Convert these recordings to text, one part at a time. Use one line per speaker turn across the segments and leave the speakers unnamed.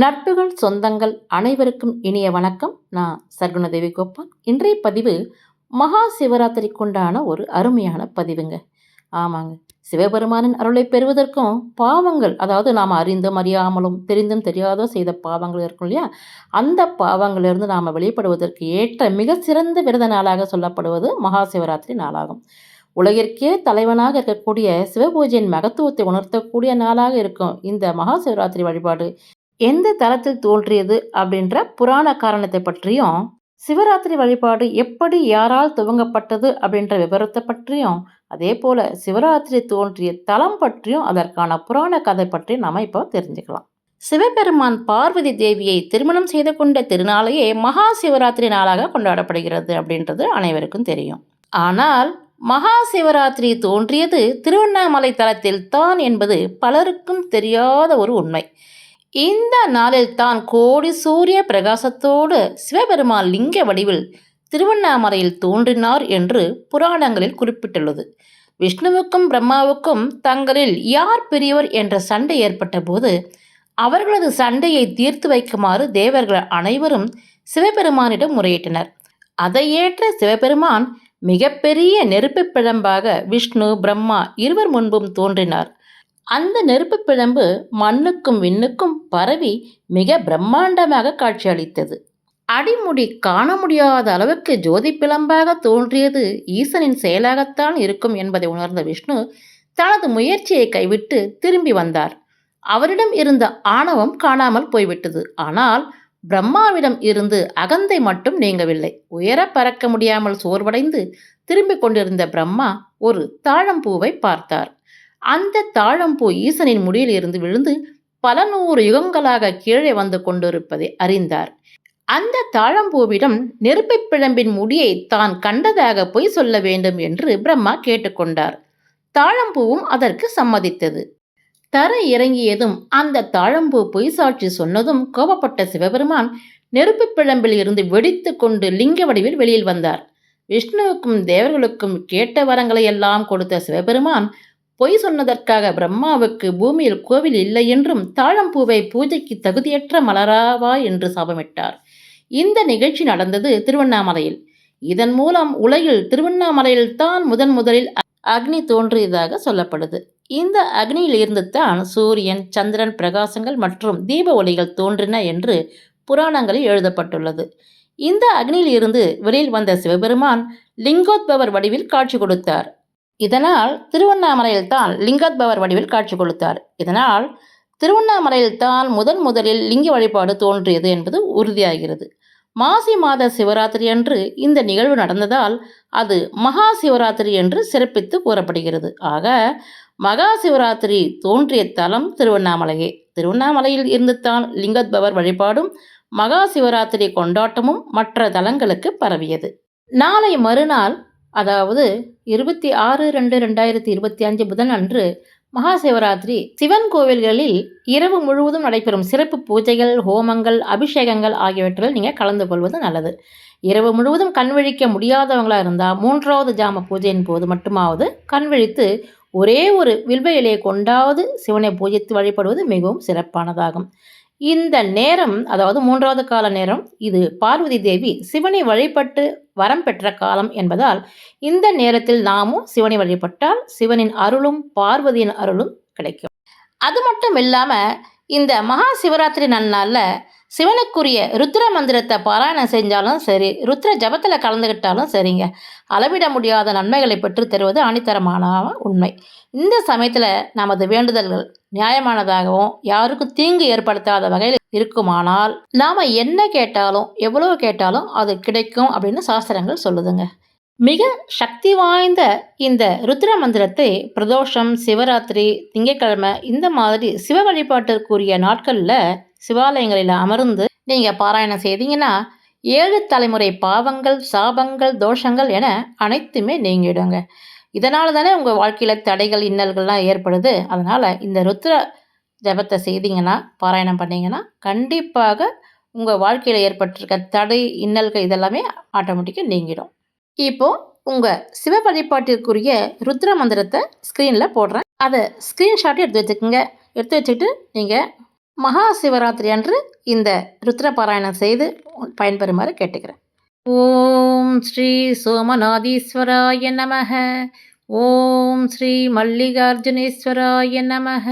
நட்புகள் சொந்தங்கள் அனைவருக்கும் இனிய வணக்கம். நான் சர்க்குணதேவி கோபால் இன்றைய பதிவு மகா சிவராத்திரிக்குண்டான ஒரு அருமையான பதிவுங்க. ஆமாங்க. சிவபெருமானின் அருளை பெறுவதற்கும் பாவங்கள் அதாவது நாம் அறிந்தும் அறியாமலும் தெரிந்தும் தெரியாதோ செய்த பாவங்கள் இருக்கும் இல்லையா? அந்த பாவங்களிலிருந்து நாம் வெளிப்படுவதற்கு ஏற்ற மிக சிறந்த விரத நாளாக சொல்லப்படுவது மகா சிவராத்திரி நாளாகும். உலகிற்கே தலைவனாக இருக்கக்கூடிய சிவபூஜையின் மகத்துவத்தை உணர்த்தக்கூடிய நாளாக இருக்கும் இந்த மகா சிவராத்திரி வழிபாடு. எந்த தளத்தில் தோன்றியது அப்படின்ற புராண காரணத்தை பற்றியும் சிவராத்திரி வழிபாடு எப்படி யாரால் துவங்கப்பட்டது அப்படின்ற விவரத்தை பற்றியும் அதே போல சிவராத்திரி தோன்றிய தலம் பற்றியும் அதற்கான புராண கதை பற்றி நாம இப்போ தெரிஞ்சுக்கலாம். சிவபெருமான் பார்வதி தேவியை திருமணம் செய்து கொண்ட திருநாளையே மகா சிவராத்திரி நாளாக கொண்டாடப்படுகிறது அப்படின்றது அனைவருக்கும் தெரியும். ஆனால் மகா சிவராத்திரி தோன்றியது திருவண்ணாமலை தலத்தில் தான் என்பது பலருக்கும் தெரியாத ஒரு உண்மை. இந்த நாளில் தான் கோடி சூரிய பிரகாசத்தோடு சிவபெருமான் லிங்க வடிவில் திருவண்ணாமலையில் தோன்றினார் என்று புராணங்களில் குறிப்பிட்டுள்ளது. விஷ்ணுவுக்கும் பிரம்மாவுக்கும் தங்களில் யார் பெரியவர் என்ற சண்டை ஏற்பட்ட போது அவர்களது சண்டையை தீர்த்து வைக்குமாறு தேவர்கள் அனைவரும் சிவபெருமானிடம் முறையிட்டனர். அதை ஏற்ற சிவபெருமான் மிகப்பெரிய நெருப்பு பிழம்பாக விஷ்ணு பிரம்மா இருவர் முன்பும் தோன்றினார். அந்த நெருப்பு பிழம்பு மண்ணுக்கும் விண்ணுக்கும் பரவி மிக பிரம்மாண்டமாக காட்சியளித்தது. அடிமுடி காண முடியாத அளவுக்கு ஜோதி பிழம்பாக தோன்றியது ஈசனின் செயலாகத்தான் இருக்கும் என்பதை உணர்ந்த விஷ்ணு தனது முயற்சியை கைவிட்டு திரும்பி வந்தார். அவரிடம் இருந்த ஆணவம் காணாமல் போய்விட்டது. ஆனால் பிரம்மாவிடம் இருந்து அகந்தை மட்டும் நீங்கவில்லை. உயர பறக்க முடியாமல் சோர்வடைந்து திரும்பிக் கொண்டிருந்த பிரம்மா ஒரு தாழம்பூவை பார்த்தார். அந்த தாழம்பூ ஈசனின் முடியில் இருந்து விழுந்து பல நூறு யுகங்களாக கீழே வந்து கொண்டிருப்பதை அறிந்தார். அந்த தாழம்பூவிடம் நெருப்பு பிழம்பின் முடியை தான் கண்டதாக பொய் சொல்ல வேண்டும் என்று பிரம்மா கேட்டுக்கொண்டார். தாழம்பூவும் அதற்கு சம்மதித்தது. தர இறங்கியதும் அந்த தாழம்பூ பொய் சாட்சி சொன்னதும் கோபப்பட்ட சிவபெருமான் நெருப்பு பிழம்பில் இருந்து வெடித்து கொண்டு லிங்க வடிவில் வெளியில் வந்தார். விஷ்ணுவுக்கும் தேவர்களுக்கும் கேட்ட வரங்களை எல்லாம் கொடுத்த சிவபெருமான் பொய் சொன்னதற்காக பிரம்மாவுக்கு பூமியில் கோவில் இல்லை என்றும் தாழம்பூவை பூஜைக்கு தகுதியற்ற மலராவா என்று சாபமிட்டார். இந்த நிகழ்ச்சி நடந்தது திருவண்ணாமலையில். இதன் மூலம் உலகில் திருவண்ணாமலையில் தான் முதன் முதலில் அக்னி தோன்றியதாக சொல்லப்படுது. இந்த அக்னியில் இருந்து தான் சூரியன் சந்திரன் பிரகாசங்கள் மற்றும் தீப ஒளிகள் தோன்றின என்று புராணங்களில் எழுதப்பட்டுள்ளது. இந்த அக்னியில் இருந்து வெளியில் வந்த சிவபெருமான் லிங்கோத்பவர் வடிவில் காட்சி கொடுத்தார். இதனால் திருவண்ணாமலையில் தான் லிங்கத்பவர் வடிவில் காட்சி கொடுத்தார் இதனால் திருவண்ணாமலையில் தான் முதன் முதலில் லிங்க வழிபாடு தோன்றியது என்பது உறுதியாகிறது. மாசி மாத சிவராத்திரி அன்று இந்த நிகழ்வு நடந்ததால் அது மகா சிவராத்திரி என்று சிறப்பித்து கூறப்படுகிறது. ஆக மகா சிவராத்திரி தோன்றிய தலம் திருவண்ணாமலையே. திருவண்ணாமலையில் இருந்து தான் லிங்கத்பவர் வழிபாடும் மகா சிவராத்திரி கொண்டாட்டமும் மற்ற தலங்களுக்கு பரவியது. நாளை மறுநாள் அதாவது இருபத்தி ஆறு ரெண்டு ரெண்டாயிரத்தி இருபத்தி அஞ்சு புதன் அன்று மகா சிவராத்திரி சிவன் கோவில்களில் இரவு முழுவதும் நடைபெறும் சிறப்பு பூஜைகள் ஹோமங்கள் அபிஷேகங்கள் ஆகியவற்றில் நீங்கள் கலந்து கொள்வது நல்லது. இரவு முழுவதும் கண் விழிக்க முடியாதவங்களாக இருந்தால் மூன்றாவது ஜாம பூஜையின் போது மட்டுமாவது கண் விழித்து ஒரே ஒரு வில்வ இலையை கொண்டாவது சிவனை பூஜித்து வழிபடுவது மிகவும் சிறப்பானதாகும். இந்த நேரம் அதாவது மூன்றாவது கால நேரம் இது பார்வதி தேவி சிவனை வழிபட்டு வரம் பெற்ற காலம் என்பதால் இந்த நேரத்தில் நாமும் சிவனை வழிபட்டால் சிவனின் அருளும் பார்வதியின் அருளும் கிடைக்கும். அது மட்டும் இல்லாமல் இந்த மகா சிவராத்திரி நன்னாளில் சிவனுக்குரிய ருத்ர மந்திரத்தை பாராயணம் செஞ்சாலும் சரி ருத்ர ஜபத்தில் கலந்துக்கிட்டாலும் சரிங்க. அளவிட முடியாத நன்மைகளை பெற்று தருவது ஆணித்தரமான உண்மை. இந்த சமயத்தில் நமது வேண்டுதல்கள் நியாயமானதாகவும் யாருக்கும் தீங்கு ஏற்படுத்தாத வகையில் இருக்குமானால் நாம் என்ன கேட்டாலும் எவ்வளோ கேட்டாலும் அது கிடைக்கும் அப்படின்னு சாஸ்திரங்கள் சொல்லுதுங்க. மிக சக்தி வாய்ந்த இந்த ருத்ர மந்திரத்தை பிரதோஷம் சிவராத்திரி திங்கட்கிழமை இந்த மாதிரி சிவ வழிபாட்டிற்குரிய நாட்களில் சிவாலயங்களில் அமர்ந்து நீங்கள் பாராயணம் செய்தீங்கன்னா ஏழு தலைமுறை பாவங்கள் சாபங்கள் தோஷங்கள் என அனைத்துமே நீங்கிடுங்க. இதனால தானே உங்கள் வாழ்க்கையில் தடைகள் இன்னல்கள்லாம் ஏற்படுது. அதனால் இந்த ருத்ர ஜபத்தை செய்தீங்கன்னா பாராயணம் பண்ணிங்கன்னா கண்டிப்பாக உங்கள் வாழ்க்கையில் ஏற்பட்டிருக்க தடை இன்னல்கள் இதெல்லாமே ஆட்டோமேட்டிக்காக நீங்கிடும். இப்போது உங்கள் சிவ வழிபாட்டிற்குரிய ருத்ர மந்திரத்தை ஸ்க்ரீனில் போடுறேன். அதை ஸ்க்ரீன்ஷாட் எடுத்து வச்சுக்கோங்க. எடுத்து வச்சுக்கிட்டு நீங்கள் மகா சிவராத்திரி அன்று இந்த ருத்ரபாராயணம் செய்து பயன்பெறுமாறு கேட்டுக்கிறேன். ஓம் ஸ்ரீ சோமநாதீஸ்வராய நமக. ஓம் ஸ்ரீ மல்லிகார்ஜுனேஸ்வராய நமக.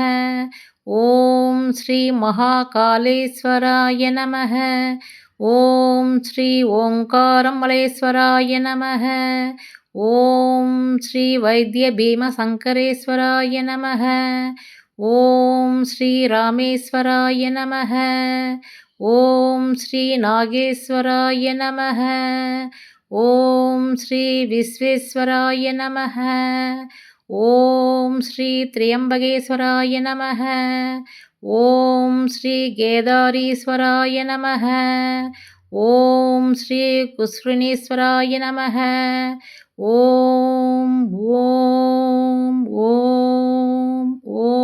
ஓம் ஸ்ரீ மகாகாலேஸ்வராய நமக. ஓம் ஸ்ரீ ஓங்காரம் மலேஸ்வராய நமக. ஓம் ஸ்ரீ வைத்திய பீமசங்கரேஸ்வராய நமக. ஓம் ஸ்ரீ ராமேஸ்வராய நமக. ஓம் ஸ்ரீ நாகேஸ்வராய நமக. ஓம் ஸ்ரீ விஸ்வேஸ்வராய நமக. ஓம் ஸ்ரீ திரியம்பகேஸ்வராய நமக. ஓம் ஸ்ரீ கேதாரீஸ்வராய நமக. ஓம் ஸ்ரீ குஸ்ருணீஸ்வராய நமக. ஓம் ஓம் ஓம் ஓம்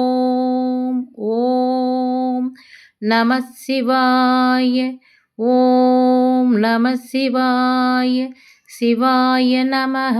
நம சிவாய ஓம் நம சிவாய சிவாய நமக.